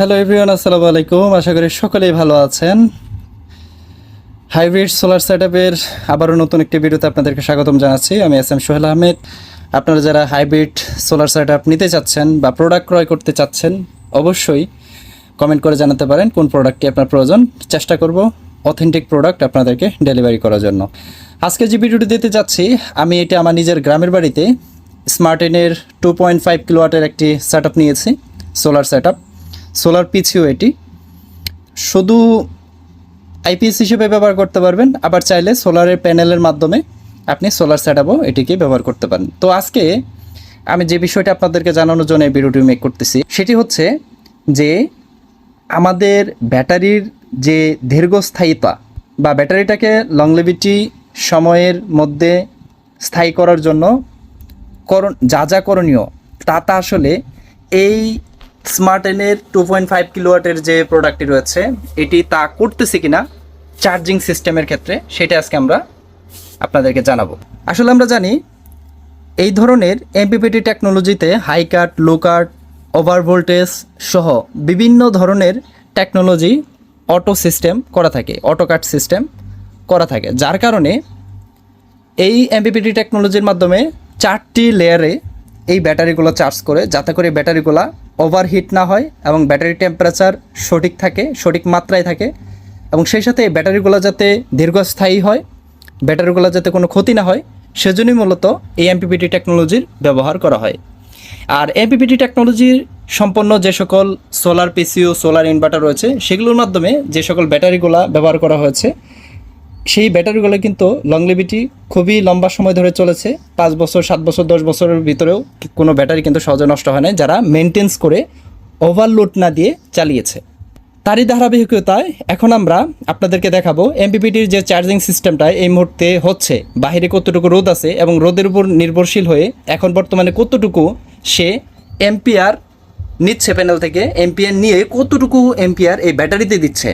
Hello everyone আসসালামু আলাইকুম। আশা করি সকলেই ভালো আছেন। হাইব্রিড সোলার সেটআপের আবারও নতুন একটি ভিডিওতে আপনাদেরকে স্বাগতম জানাচ্ছি। আমি এস এম সোহেল আহমেদ। আপনারা যারা হাইব্রিড সোলার সেটআপ নিতে চাচ্ছেন বা প্রোডাক্ট ক্রয় করতে চাচ্ছেন, অবশ্যই কমেন্ট করে জানাতে পারেন কোন প্রোডাক্টটি আপনার প্রয়োজন। চেষ্টা করব অথেন্টিক প্রোডাক্ট আপনাদেরকে ডেলিভারি করার জন্য। আজকে যে ভিডিওটি দিতে যাচ্ছি, আমি এটা আমার নিজের গ্রামের বাড়িতে স্মার্টেনের টু পয়েন্ট ফাইভ কিলোওয়াটের একটি সেট নিয়েছি সোলার সেট সোলার পিছিও এটি। শুধু আইপিএস হিসেবে ব্যবহার করতে পারবেন, আবার চাইলে সোলারের প্যানেলের মাধ্যমে আপনি সোলার সেট এটিকে ব্যবহার করতে পারেন। তো আজকে আমি যে বিষয়টা আপনাদেরকে জানানোর জন্য এই ভিডিওটি মেক করতেছি, সেটি হচ্ছে যে আমাদের ব্যাটারির যে দীর্ঘস্থায়িতা বা ব্যাটারিটাকে লংলিভিটি সময়ের মধ্যে স্থায়ী করার জন্য করণ যা যা করণীয়, তা তা আসলে এই স্মার্ট এনের টু পয়েন্ট ফাইভ কিলোওয়াটের যে প্রোডাক্টটি রয়েছে, এটি তা করতেছে কিনা চার্জিং সিস্টেমের ক্ষেত্রে, সেটা আজকে আমরা আপনাদেরকে জানাব। আসলে আমরা জানি, এই ধরনের এমপিপিটি টেকনোলজিতে high cut low cut over voltage সহ বিভিন্ন ধরনের টেকনোলজি অটো সিস্টেম করা থাকে অটো কাট সিস্টেম করা থাকে। যার কারণে এই এমপিপিটি টেকনোলজির মাধ্যমে চারটি লেয়ারে এই ব্যাটারিগুলো চার্জ করে, যাতে করে ব্যাটারিগুলো ওভারহিট না হয় এবং ব্যাটারি টেম্পারেচার সঠিক থাকে, সঠিক মাত্রায় থাকে এবং সেই সাথে এই ব্যাটারিগুলো যাতে দীর্ঘস্থায়ী হয়, ব্যাটারিগুলো যাতে কোনো ক্ষতি না হয়, সেজন্যই মূলত এই এমপিপিটি টেকনোলজির ব্যবহার করা হয়। আর এমপিপিটি টেকনোলজির সম্পন্ন যে সকল সোলার পিসিও সোলার ইনভার্টার রয়েছে, সেগুলোর মাধ্যমে যে সকল ব্যাটারিগুলো ব্যবহার করা হয়েছে সেই ব্যাটারিগুলো কিন্তু লংলিভিটি খুবই লম্বা সময় ধরে চলেছে। পাঁচ বছর, সাত বছর, দশ বছরের ভিতরেও কোনো ব্যাটারি কিন্তু সহজে নষ্ট হয় না যারা মেনটেন্স করে ওভারলোড না দিয়ে চালিয়েছে। তারই ধারাবাহিকতায় এখন আমরা আপনাদেরকে দেখাবো এমপিপিটির যে চার্জিং সিস্টেমটা এই মুহূর্তে হচ্ছে, বাহিরে কতটুকু রোদ আছে এবং রোদের উপর নির্ভরশীল হয়ে এখন বর্তমানে কতটুকু সে এম্পিয়ার নিচ্ছে প্যানেল থেকে এমপিআর নিয়ে কতটুকু এম্পিয়ার এই ব্যাটারিতে দিচ্ছে,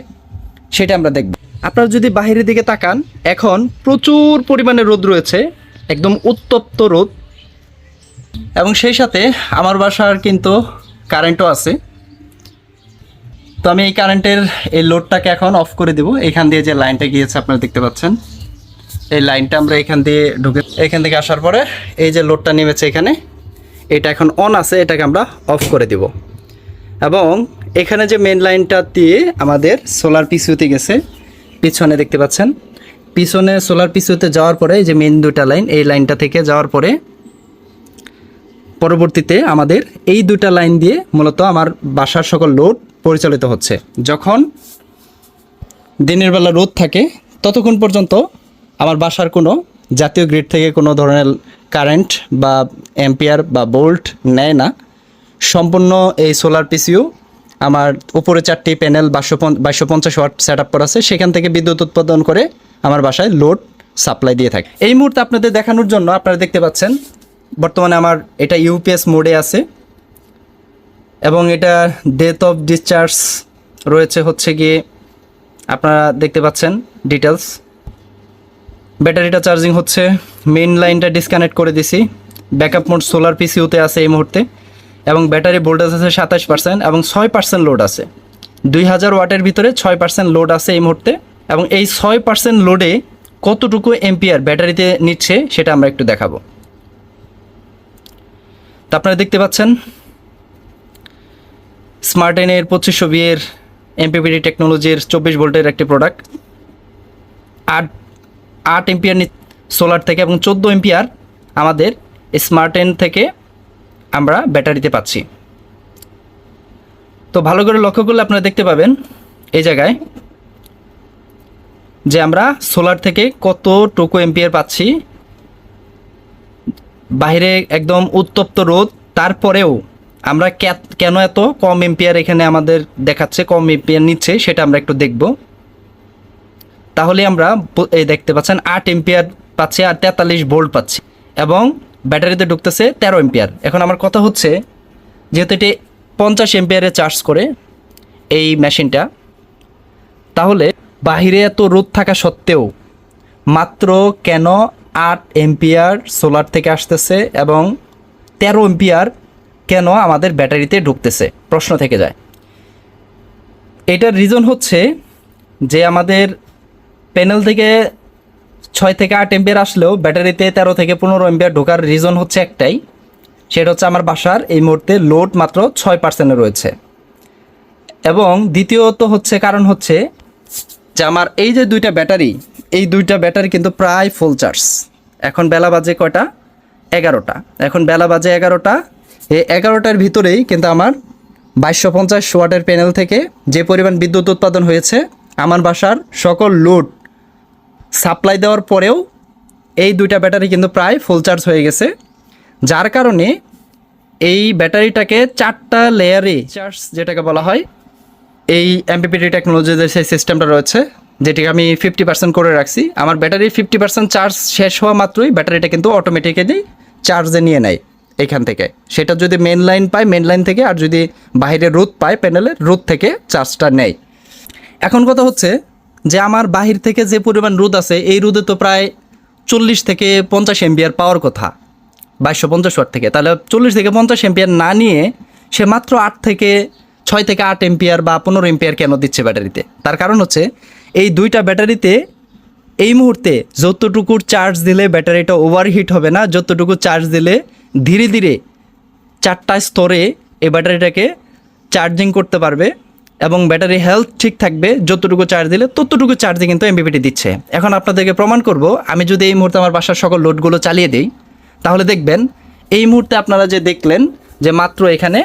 সেটা আমরা দেখব। আপনারা যদি বাহিরের দিকে তাকান, এখন প্রচুর পরিমাণে রোদ রয়েছে, একদম উত্তপ্ত রোদ। এবং সেই সাথে আমার বাসার কিন্তু কারেন্টও আছে। তো আমি এই কারেন্টের এই লোডটাকে এখন অফ করে দেব। এখান দিয়ে যে লাইনটা গিয়েছে, আপনারা দেখতে পাচ্ছেন। এই লাইনটা আমরা এখান দিয়ে ঢুকে, এখান থেকে আসার পরে এই যে লোডটা নেমেছে এখানে, এটা এখন অন আছে, এটাকে আমরা অফ করে দিব। এবং এখানে যে মেন লাইনটা দিয়ে আমাদের সোলার পিসিউতে গেছে পিছনে দেখতে পাচ্ছেন। পিছনে সোলার পিসিউতে যাওয়ার পরে যে মেন দুটা লাইন এই লাইনটা থেকে যাওয়ার পরে পরবর্তীতে আমাদের এই দুটা লাইন দিয়ে মূলত আমার বাসার সকল লোড পরিচালিত হচ্ছে। যখন দিনের বেলা রোদ থাকে, ততক্ষণ পর্যন্ত আমার বাসার কোনো জাতীয় গ্রিড থেকে কোনো ধরনের কারেন্ট বা অ্যাম্পিয়ার বা বোল্ট নেয় না। সম্পূর্ণ এই সোলার পিসিও আমার উপরে চারটি প্যানেল বাইশশো বাইশশো পঞ্চাশ ওয়াট সেট আপ করা আছে, সেখান থেকে বিদ্যুৎ উৎপাদন করে আমার বাসায় লোড সাপ্লাই দিয়ে থাকে। এই মুহূর্তে আপনাদের দেখানোর জন্য আপনারা দেখতে পাচ্ছেন, বর্তমানে আমার এটা ইউপিএস মোডে আছে এবং এটা ডেথ অফ ডিসচার্জ রয়েছে হচ্ছে গিয়ে, আপনারা দেখতে পাচ্ছেন ডিটেলস ব্যাটারিটা চার্জিং হচ্ছে মেন লাইনটা ডিসকানেক্ট করে দিছি। ব্যাকআপ মোড সোলার পিসিউতে আছে এই মুহূর্তে। এবং ব্যাটারি ভোল্টেজ আছে সাতাশ পার্সেন্ট এবং ছয় পার্সেন্ট লোড আছে। দুই হাজার ওয়াটের ভিতরে ছয় পার্সেন্ট লোড আছে এই মুহূর্তে এবং এই ছয় পার্সেন্ট লোডে কতটুকু এম্পিয়ার ব্যাটারিতে নিচ্ছে সেটা আমরা একটু দেখাবো। তা আপনারা দেখতে পাচ্ছেন স্মার্ট এনের পঁচিশশো বিয়ের এমপিপিডি টেকনোলজির চব্বিশ ভোল্টের একটি প্রোডাক্ট আট আট এম্পিয়ার সোলার থেকে এবং চোদ্দ এম্পিয়ার আমাদের স্মার্ট এন থেকে আমরা ব্যাটারিতে পাচ্ছি। তো ভালো করে লক্ষ্য করলে আপনারা দেখতে পাবেন এই জায়গায় যে আমরা সোলার থেকে কত টোকো এম্পিয়ার পাচ্ছি। বাইরে একদম উত্তপ্ত রোদ, তারপরেও আমরা কেন এত কম এম্পিয়ার এখানে আমাদের দেখাচ্ছে, কম এম্পিয়ার নিচ্ছে, সেটা আমরা একটু দেখব। তাহলে আমরা দেখতে পাচ্ছেন আট এম্পিয়ার পাচ্ছি আর তেতাল্লিশ ভোল্ট পাচ্ছি। এবং ব্যাটারিতে ঢুকতেছে তেরো এম্পিয়ার এখন আমার কথা হচ্ছে, যেহেতু এটি পঞ্চাশ এম্পিয়ারে চার্জ করে এই মেশিনটা তাহলে বাহিরে এত রোদ থাকা সত্ত্বেও মাত্র কেন আট এম্পিয়ার সোলার থেকে আসতেছে এবং তেরো এম্পিয়ার কেন আমাদের ব্যাটারিতে ঢুকতেছে? প্রশ্ন থেকে যায়। এটার রিজন হচ্ছে যে আমাদের প্যানেল থেকে ছয় থেকে আট এম্পিয়ার আসলেও ব্যাটারিতে তেরো থেকে পনেরো এম্পিয়ার ঢোকার রিজন হচ্ছে একটাই। সেটা হচ্ছে আমার বাসার এই মুহূর্তে লোড মাত্র ছয় পার্সেন্টে রয়েছে। এবং দ্বিতীয়ত হচ্ছে, কারণ হচ্ছে যে আমার এই যে দুইটা ব্যাটারি, এই দুইটা ব্যাটারি কিন্তু প্রায় ফুল চার্জ এখন বেলা বাজে কয়টা? এগারোটা। এখন বেলা বাজে এগারোটা। এই এগারোটার ভিতরেই কিন্তু আমার বাইশশো পঞ্চাশ ওয়াটের প্যানেল থেকে যে পরিমাণ বিদ্যুৎ উৎপাদন হয়েছে, আমার বাসার সকল লোড সাপ্লাই দেওয়ার পরেও এই দুইটা ব্যাটারি কিন্তু প্রায় ফুল চার্জ হয়ে গেছে। যার কারণে এই ব্যাটারিটাকে চারটা লেয়ারে চার্জ যেটাকে বলা হয়, এই এমপিপিটি টেকনোলজির যে সেই সিস্টেমটা রয়েছে, যেটিকে আমি ফিফটি পার্সেন্ট করে রাখছি, আমার ব্যাটারি ফিফটি পার্সেন্ট চার্জ শেষ হওয়া মাত্রই ব্যাটারিটা কিন্তু অটোমেটিক্যালি চার্জে নিয়ে নেয় এখান থেকে। সেটা যদি মেন লাইন পায় মেন লাইন থেকে, আর যদি বাইরে রোদ পায় প্যানেলের রোদ থেকে চার্জটা নেয়। এখন কথা হচ্ছে যে আমার বাহির থেকে যে পরিমাণ রোদ আছে, এই রোদে তো প্রায় চল্লিশ থেকে পঞ্চাশ এমবিআর পাওয়ার কথা। বাইশশো পঞ্চাশ ওয়াট থেকে। তাহলে চল্লিশ থেকে পঞ্চাশ এমপিয়ার না নিয়ে সে মাত্র আট থেকে ছয় থেকে আট এমপিয়ার বা পনেরো এমপিয়ার কেন দিচ্ছে ব্যাটারিতে? তার কারণ হচ্ছে, এই দুইটা ব্যাটারিতে এই মুহূর্তে যতটুকু চার্জ দিলে ব্যাটারিটা ওভারহিট হবে না, যতটুকু চার্জ দিলে ধীরে ধীরে চারটা স্তরে এই ব্যাটারিটাকে চার্জিং করতে পারবে। এবং ব্যাটারি হেলথ ঠিক থাকবে, যতটুকু চার্জ দিলে ততটুকু চার্জে কিন্তু এমবিপিটি দিচ্ছে। এখন আপনাদেরকে প্রমাণ করব, আমি যদি এই মুহূর্তে আমার বাসার সকল লোডগুলো চালিয়ে দিই, তাহলে দেখবেন এই মুহূর্তে আপনারা যে দেখলেন যে মাত্র এখানে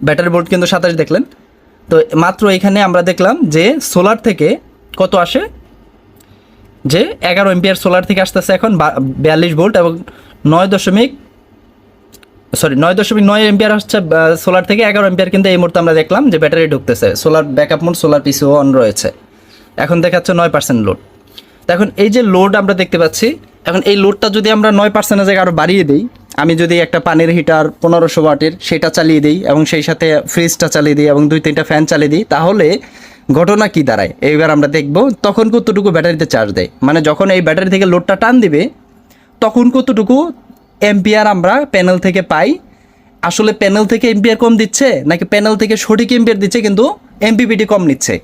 ব্যাটারি বোর্ড কিন্তু সাতাশ দেখলেন, তো মাত্র এখানে আমরা দেখলাম যে সোলার থেকে কত আসে? যে এগারো এমপিয়ার সোলার থেকে আসতেছে এখন বা, বিয়াল্লিশ ভোল্ট এবং নয় দশমিক সরি নয় দশমিক নয় এম্পিয়ার হচ্ছে সোলার থেকে এগারো এম্পিয়ার কিন্তু এই মুহূর্তে আমরা দেখলাম যে ব্যাটারি ঢুকতেছে। সোলার ব্যাকআপ মোড সোলার পিসিও অন রয়েছে। এখন দেখাচ্ছে নয় পার্সেন্ট লোড এখন এই যে লোড আমরা দেখতে পাচ্ছি, এখন এই লোডটা যদি আমরা নয় পার্সেন্টের জায়গায় আরও বাড়িয়ে দিই, আমি যদি একটা পানির হিটার পনেরোশো ওয়াটের সেটা চালিয়ে দিই এবং সেই সাথে ফ্রিজটা চালিয়ে দিই এবং দুই তিনটা ফ্যান চালিয়ে দিই, তাহলে ঘটনা কি দাঁড়ায়? এইবার আমরা দেখব তখন কতটুকু ব্যাটারিতে চার্জ দেয়। মানে যখন এই ব্যাটারি থেকে লোডটা টান দিবে, তখন কতটুকু এম্পিয়ার আমরা প্যানেল থেকে পাই। আসলে প্যানেল থেকে এম্পিয়ার কম দিচ্ছে, নাকি প্যানেল থেকে সঠিক এম্পিয়ার দিচ্ছে কিন্তু এমপিপিটি কম নিচ্ছে,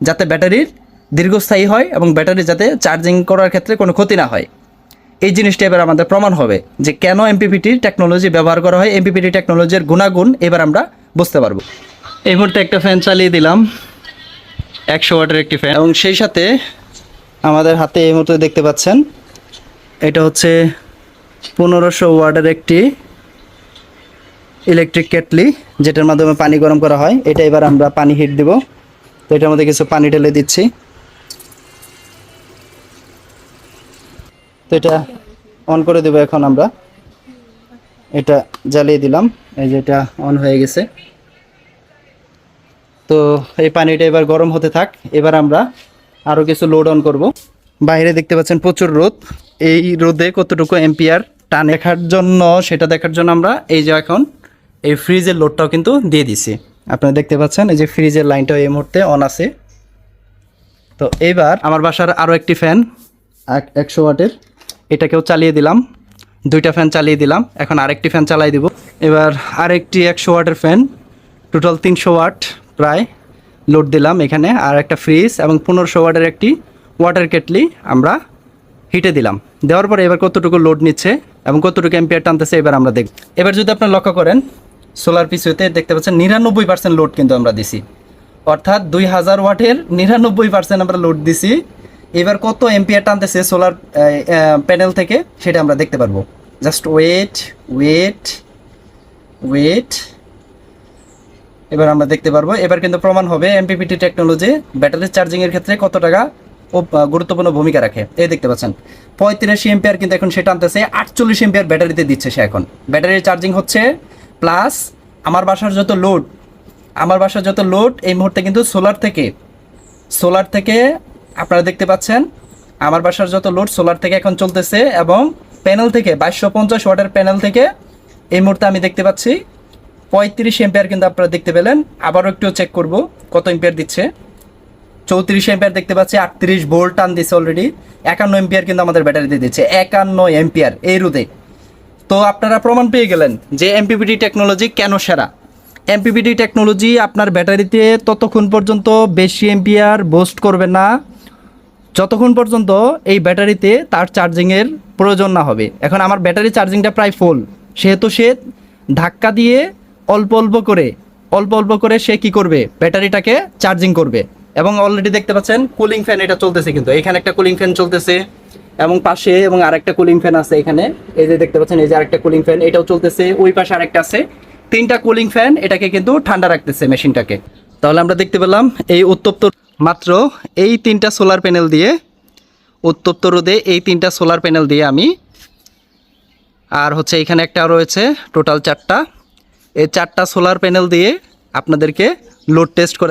যাতে ব্যাটারির দীর্ঘস্থায়ী হয় এবং ব্যাটারি যাতে চার্জিং করার ক্ষেত্রে কোনো ক্ষতি না হয়। এই জিনিসটা এবার আমাদের প্রমাণ হবে যে কেন এমপিপিটির টেকনোলজি ব্যবহার করা হয়, এমপিপিটি টেকনোলজির গুণাগুণ এবার আমরা বুঝতে পারব। এই মুহূর্তে একটা ফ্যান চালিয়ে দিলাম, একশো ওয়াটের একটি ফ্যান এবং সেই সাথে আমাদের হাতে এই মুহূর্তে দেখতে পাচ্ছেন, এটা হচ্ছে পনেরোশো ওয়ার্ডের একটি ইলেকট্রিক কেটলি যেটার মাধ্যমে পানি গরম করা হয়। এটা এবার আমরা পানি হিট দিব। তো এটার মধ্যে কিছু পানি ঢেলে দিচ্ছি। তো এটা অন করে দেবো এখন আমরা। এটা জ্বালিয়ে দিলাম। এই যে এটা অন হয়ে গেছে। তো এই পানিটা এবার গরম হতে থাক। এবার আমরা আরও কিছু লোড অন করব। বাইরে দেখতে পাচ্ছেন প্রচুর রোদ। এই রোদে কতটুকু এম্পিয়ার টান দেখার জন্য, সেটা দেখার জন্য আমরা এই যে এখন এই ফ্রিজের লোডটাও কিন্তু দিয়ে দিছি। আপনারা দেখতে পাচ্ছেন, এই যে ফ্রিজের লাইনটাও এই মুহূর্তে অন আছে। তো এবার আমার বাসার আরও একটি ফ্যান একশো ওয়াটের। এটাকেও চালিয়ে দিলাম। দুইটা ফ্যান চালিয়ে দিলাম। এখন আরেকটি ফ্যান চালাই দিব। এবার আরেকটি একশো ওয়াটের ফ্যান টোটাল তিনশো ওয়াট প্রায় লোড দিলাম এখানে। আর একটা ফ্রিজ এবং পনেরোশো ওয়াটের একটি ওয়াটার কেটলি আমরা হিটে দিলাম। দেওয়ার পরে এবার কতটুকু লোড নিচ্ছে এবং কতটুকু এম্পিয়ার টানতেছে এবার আমরা দেখব। এবার যদি আপনার লক্ষ্য করেন সোলার পিসুতে দেখতে পাচ্ছেন নিরানব্বই পার্সেন্ট লোড কিন্তু আমরা দিছি। অর্থাৎ দুই হাজার ওয়াটের নিরানব্বই পার্সেন্ট আমরা লোড দিছি। এবার কত এম্পিয়ার টানতেছে সোলার প্যানেল থেকে সেটা আমরা দেখতে পারব। জাস্ট ওয়েট ওয়েট ওয়েট এবার আমরা দেখতে পারব। এবার কিন্তু প্রমাণ হবে এমপিপিটি টেকনোলজি ব্যাটারি চার্জিংয়ের ক্ষেত্রে কত টাকা গুরুত্বপূর্ণ ভূমিকা রাখে। এই দেখতে পাচ্ছেন। পঁয়ত্রিশ এম্পিয়ার কিন্তু এখন সেটা আনতেছে। আটচল্লিশ এম্পিয়ার ব্যাটারিতে দিচ্ছে সে এখন। ব্যাটারি চার্জিং হচ্ছে প্লাস আমার বাসার যত লোড আমার বাসার যত লোড এই মুহূর্তে কিন্তু সোলার থেকে সোলার থেকে আপনারা দেখতে পাচ্ছেন, আমার বাসার যত লোড সোলার থেকে এখন চলতেছে এবং প্যানেল থেকে, বাইশশো পঞ্চাশ ওয়াটের প্যানেল থেকে এই মুহূর্তে আমি দেখতে পাচ্ছি, পঁয়ত্রিশ এম্পিয়ার কিন্তু আপনারা দেখতে পেলেন। আবারও একটু চেক করব কত এম্পিয়ার দিচ্ছে। চৌত্রিশ এম্পিয়ার দেখতে পাচ্ছি, আটত্রিশ ভোল্ট টান দিচ্ছে অলরেডি একান্ন এম্পিয়ার কিন্তু আমাদের ব্যাটারিতে দিচ্ছে। একান্ন এম্পিয়ার এই রোদে তো আপনারা প্রমাণ পেয়ে গেলেন যে এমপিপিটি টেকনোলজি কেন সেরা। এমপিবিডি টেকনোলজি আপনার ব্যাটারিতে ততক্ষণ পর্যন্ত বেশি এম্পিয়ার বোস্ট করবে না। যতক্ষণ পর্যন্ত এই ব্যাটারিতে তার চার্জিংয়ের প্রয়োজন না হবে। এখন আমার ব্যাটারি চার্জিংটা প্রায় ফুল সেহেতু সে ধাক্কা দিয়ে অল্প অল্প করে, অল্প অল্প করে সে কি করবে? ব্যাটারিটাকে চার্জিং করবে। এবং অলরেডি দেখতে পাচ্ছেন কুলিং ফ্যান এটা চলতেছে কিন্তু। এখানে একটা কুলিং ফ্যান চলতেছে এবং পাশে এবং আরেকটা কুলিং ফ্যান আছে এখানে। এই যে দেখতে পাচ্ছেন, এই যে আরেকটা কুলিং ফ্যান এটাও চলতেছে। ওই পাশে আরেকটা আছে। তিনটা কুলিং ফ্যান এটাকে কিন্তু ঠান্ডা রাখতেছে মেশিনটাকে। তাহলে আমরা দেখতে পেলাম এই উত্তপ্ত মাত্র এই তিনটা সোলার প্যানেল দিয়ে, উত্তপ্ত রোদে এই তিনটা সোলার প্যানেল দিয়ে আমি, আর হচ্ছে এখানে একটা রয়েছে টোটাল চারটা। এই চারটা সোলার প্যানেল দিয়ে আপনাদেরকে লোড টেস্ট করে